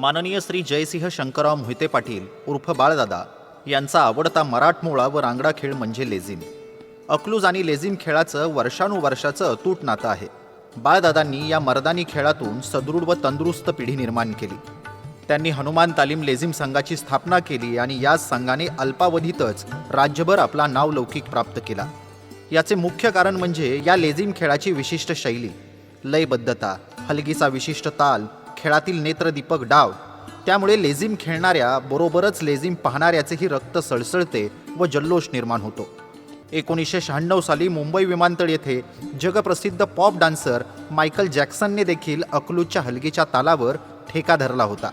माननीय श्री जयसिंह शंकरराव मोहिते पाटील उर्फ बाळदादा यांचा आवडता मराठमोळा व रांगडा खेळ म्हणजे लेझिम. अक्लूज आणि लेझिम खेळाचं वर्षानुवर्षाचं अतूट नातं आहे. बाळदादांनी या मर्दानी खेळातून सदृढ व तंदुरुस्त पिढी निर्माण केली. त्यांनी हनुमान तालीम लेझिम संघाची स्थापना केली आणि याच संघाने अल्पावधीतच राज्यभर आपला नावलौकिक प्राप्त केला. याचे मुख्य कारण म्हणजे या लेझिम खेळाची विशिष्ट शैली लयबद्धता हलगीचा विशिष्ट ताल खेळातील नेत्रदीपक डाव. त्यामुळे लेझिम खेळणाऱ्या बरोबरच लेझिम पाहणाऱ्याचेही रक्त सळसळते व जल्लोष निर्माण होतो. एकोणीसशे शहाण्णव साली मुंबई विमानतळ येथे जगप्रसिद्ध पॉप डान्सर मायकल जॅक्सनने देखील अकलूजच्या हलगीच्या तालावर ठेका धरला होता.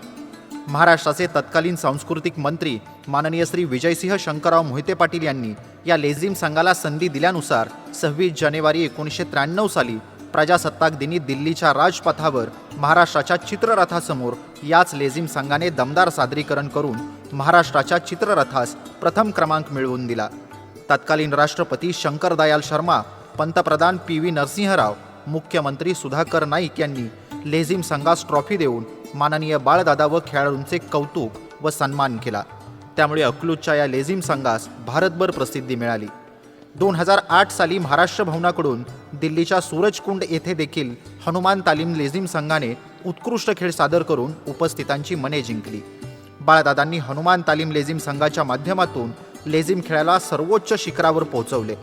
महाराष्ट्राचे तत्कालीन सांस्कृतिक मंत्री माननीय श्री विजयसिंह शंकरराव मोहिते पाटील यांनी या लेझिम संघाला संधी दिल्यानुसार सव्वीस जानेवारी एकोणीसशे त्र्याण्णव साली प्रजासत्ताक दिनी दिल्लीच्या राजपथावर महाराष्ट्राच्या चित्ररथासमोर याच लेझिम संघाने दमदार सादरीकरण करून महाराष्ट्राच्या चित्ररथास प्रथम क्रमांक मिळवून दिला. तत्कालीन राष्ट्रपती शंकर दयाल शर्मा पंतप्रधान पी व्ही नरसिंहराव मुख्यमंत्री सुधाकर नाईक यांनी लेझिम संघास ट्रॉफी देऊन माननीय बाळदादा व खेळाडूंचे कौतुक व सन्मान केला. त्यामुळे अकलूजच्या या लेझिम संघास भारतभर प्रसिद्धी मिळाली. दोन हजार आठ साली महाराष्ट्र भवनाकडून दिल्लीच्या सूरजकुंड येथे देखील हनुमान तालीम लेझिम संघाने उत्कृष्ट खेळ सादर करून उपस्थितांची मने जिंकली. बाळदादांनी हनुमान तालीम लेझिम संघाच्या माध्यमातून लेझिम खेळाला सर्वोच्च शिखरावर पोहोचवले.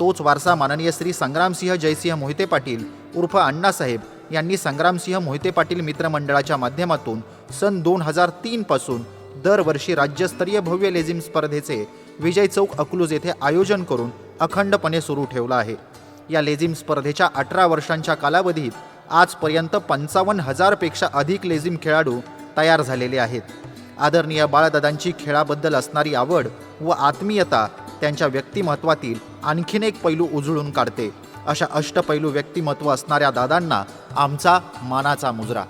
तोच वारसा माननीय श्री संग्रामसिंह जयसिंह मोहिते पाटील उर्फ अण्णासाहेब यांनी संग्रामसिंह मोहिते पाटील मित्रमंडळाच्या माध्यमातून सन दोन हजार तीनपासून दरवर्षी राज्यस्तरीय भव्य लेझिम स्पर्धेचे विजय चौक अकलूज येथे आयोजन करून अखंडपणे सुरू ठेवलं आहे. या लेझिम स्पर्धेच्या अठरा वर्षांच्या कालावधीत आजपर्यंत पंचावन्न हजारपेक्षा अधिक लेझिम खेळाडू तयार झालेले आहेत. आदरणीय बाळदादांची खेळाबद्दल असणारी आवड व आत्मीयता त्यांच्या व्यक्तिमत्वातील आणखीन एक पैलू उजळून काढते. अशा अष्टपैलू व्यक्तिमत्व असणाऱ्या दादांना आमचा मानाचा मुजरा.